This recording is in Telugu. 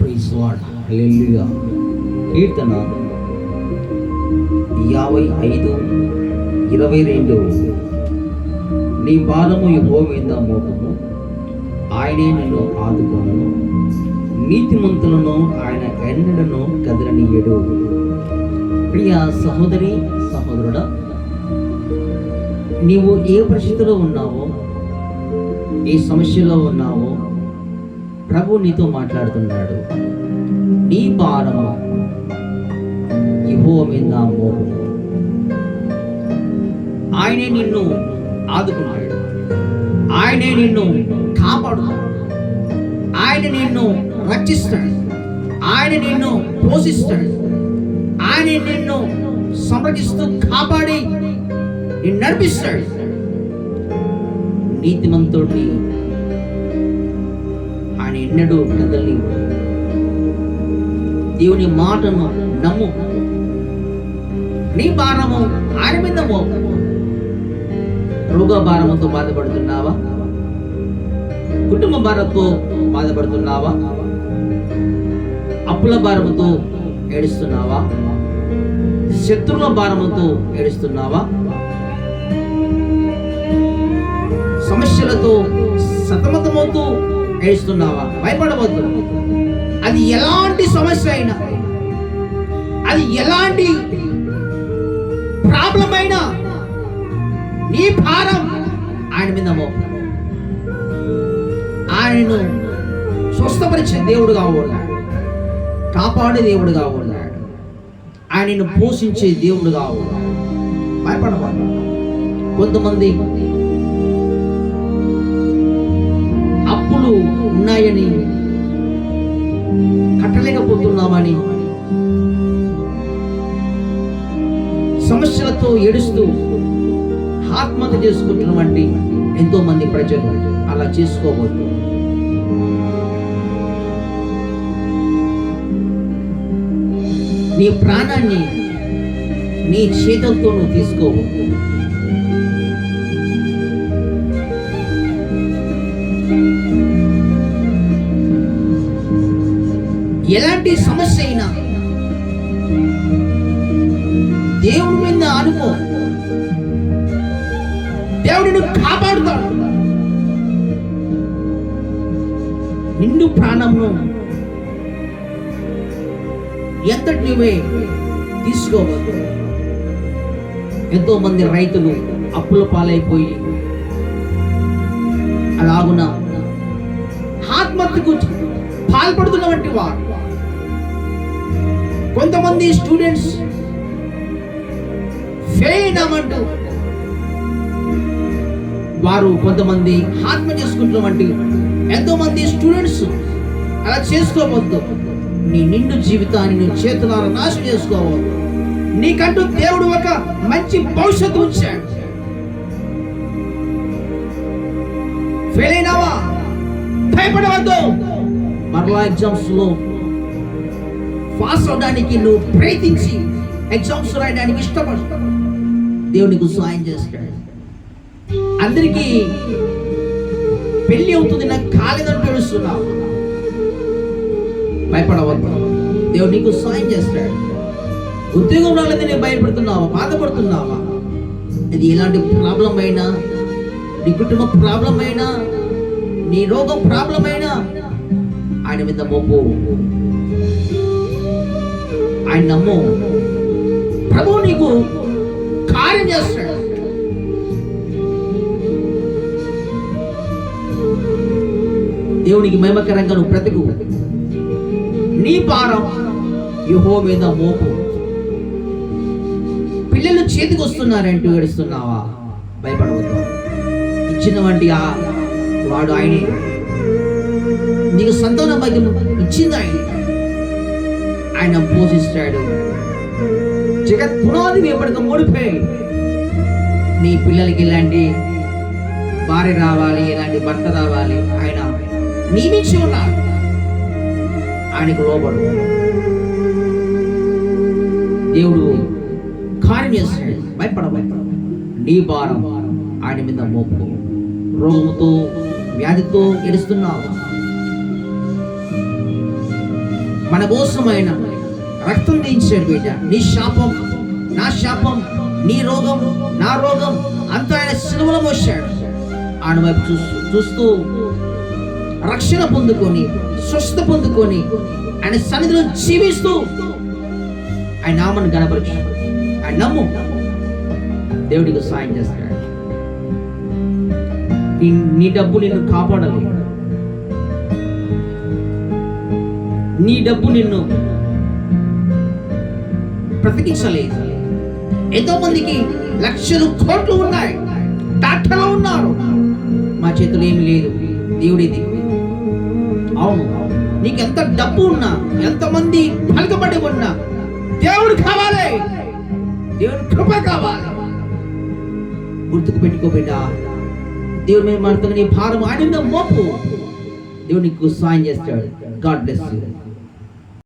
ప్రైజ్ లార్డ్ హల్లెలూయా కీర్తన యాభై ఐదు ఇరవై రెండు. నీ బాధము యహో మీద మోపము. ఆయనే నిన్ను ఆదుకోను. నీతిమంతులను ఆయన ఎన్నడను కదలనీయడు. ప్రియ సహోదరి సహోదరుడా నీవు ఏ పరిస్థితిలో ఉన్నావో ఏ సమస్యలో ఉన్నావో ప్రభు నీతో మాట్లాడుతున్నాడు. నీ భారము ఇహో మీద మోహము ఆయనే నిన్ను ఆదుకున్నాడు. ఆయనే నిన్ను కాపాడుతాడు ఆయన నిన్ను రక్షిస్తాడు. ఆయన నిన్ను పోషిస్తాడు. ఆయన నిన్ను సంరక్షిస్తూ కాపాడి నిన్ను నడిపిస్తాడు. నీతిమంతుడిని నేడు ఎన్నడూ దేవుని మాటను నమ్ము. నీ భారము ఆయన మీద రోగ భారముతో బాధపడుతున్నావా? కుటుంబ భారంతో బాధపడుతున్నావా? అప్పుల భారముతో ఏడుస్తున్నావా? శత్రువుల భారముతో ఏడుస్తున్నావా? సమస్యలతో సతమతమవుతూ ఏడుస్తున్నావా భయపడవద్దు. అది ఎలాంటి సమస్య అయినా అది ఎలాంటి ప్రాబ్లం అయినా నీ భారం ఆయన మీద మోపు. ఆయనను స్వస్థపరిచే దేవుడుగా ఉన్నాడు కాపాడే దేవుడుగా ఉన్నాడు ఆయనను పోషించే దేవుడుగా ఉన్నాడు భయపడవాలి కొంతమంది అప్పులు ఉన్నాయని కట్టలేకపోతున్నామని సమస్యలతో ఏడుస్తూ ఆత్మహత్య చేసుకుంటున్నటువంటి ఎంతో మంది ప్రజలు అలా చేసుకోవద్దు నీ ప్రాణాన్ని నీ చేతులతో నువ్వు తీసుకోవద్దు ఎలాంటి సమస్య అయినా దేవుడి మీద అనుకో. దేవుడిని కాపాడుతాడు. నిండు ప్రాణంలో ఎంతటి నువ్వే తీసుకోవద్దు. ఎంతో మంది రైతులు అప్పుల పాలైపోయి అలాగున ఆత్మహత్యకు పాల్పడుతున్నటువంటి వారు. కొంతమంది స్టూడెంట్స్ ఫెయిల్ అయినామంటూ వారు కొంతమంది ఆత్మ చేసుకుంటున్నటువంటి ఎంతో మంది స్టూడెంట్స్ అలా చేసుకోవద్దు. నీ నిండు జీవితాన్ని నీ చేతులారా నాశనం చేసుకోవద్దు. నీకంటూ దేవుడు ఒక మంచి భవిష్యత్తు ఉంచాడు. ఫెయిల్ అయినావా? భయపడవద్దు. మరలా ఎగ్జామ్స్లో పాస్ అవడానికి నువ్వు ప్రయత్నించి ఎగ్జామ్స్ రాయడానికి ఇష్టపడు దేవునికి సాయం చేస్తాడు. అందరికీ పెళ్ళి అవుతుంది నాకు కాలేదని పిలుస్తున్నావు భయపడవద్దు. దేవుడు నీకు సాయం చేస్తాడు. ఉద్యోగం రాలేదని నేను భయపడుతున్నావా? బాధపడుతున్నావా? ఇది ఎలాంటి ప్రాబ్లం అయినా నీ కుటుంబ ప్రాబ్లం అయినా నీ రోగం ప్రాబ్లం అయినా ఆయన మీద మోపు. ఆయన నమ్ము ప్రభు నీకు కార్యం చేస్తాడు. దేవునికి మేమకరంగా నువ్వు బ్రతుకు. నీ భారం యుహో మీద మోపు. పిల్లలు చేతికి వస్తున్నారంటూ ఏడుస్తున్నావా? భయపడవద్దు. ఇచ్చిన వంటి ఆ వాడు ఆయనే. నీకు సంతాన భాగ్యం ఇచ్చింది ఆయన. ఆయన పోషిస్తాడు. జగత్ పునాది ఎప్పటికీ ముడిపోయి నీ పిల్లలకి ఇలాంటి భార్య రావాలి ఇలాంటి భర్త రావాలి ఆయన నియమించి ఉన్నాడు. ఆయనకు లోబడు. దేవుడు కార్యం చేస్తాడు. భయపడ భయపడ నీ భారం ఆయన మీద మోపు. రోగముతో వ్యాధితో గెలుస్తున్నావు మన కోసమైన రక్తం దించాడు బిడ్డ. నీ శాపం నా శాపం నీ రోగం నా రోగం అంతా ఆయన సిలువలో మోసాడు ఆయన వైపు చూస్తూ చూస్తూ రక్షణ పొందుకొని స్వస్థ పొందుకొని ఆయన సన్నిధిలో జీవిస్తూ ఆయన నామను గణపరచు ఆయన నమ్ము. దేవుడికి సాయం చేస్తాడు. నీ డబ్బు నిన్ను కాపాడలేదు. నీ డబ్బు నిన్ను బ్రతికించలేదు ఎంతో మందికి లక్షలు కోట్లు ఉన్నాయి. డాక్టర్లు ఉన్నారు. మా చేతులు ఏమి లేదు. దేవుడి అవును నీకు ఎంత డబ్బు ఉన్నా ఎంతమంది పలకబడి ఉన్నా దేవుడు కావాలి. దేవుని కృప కావాలి. గుర్తుకు పెట్టుకో బిడ్డ దేవుడు మేము మాడుతున్న నీ భారం ఆడిన మోపు దేవుడు నీకు సాయం చేస్తాడు. God bless you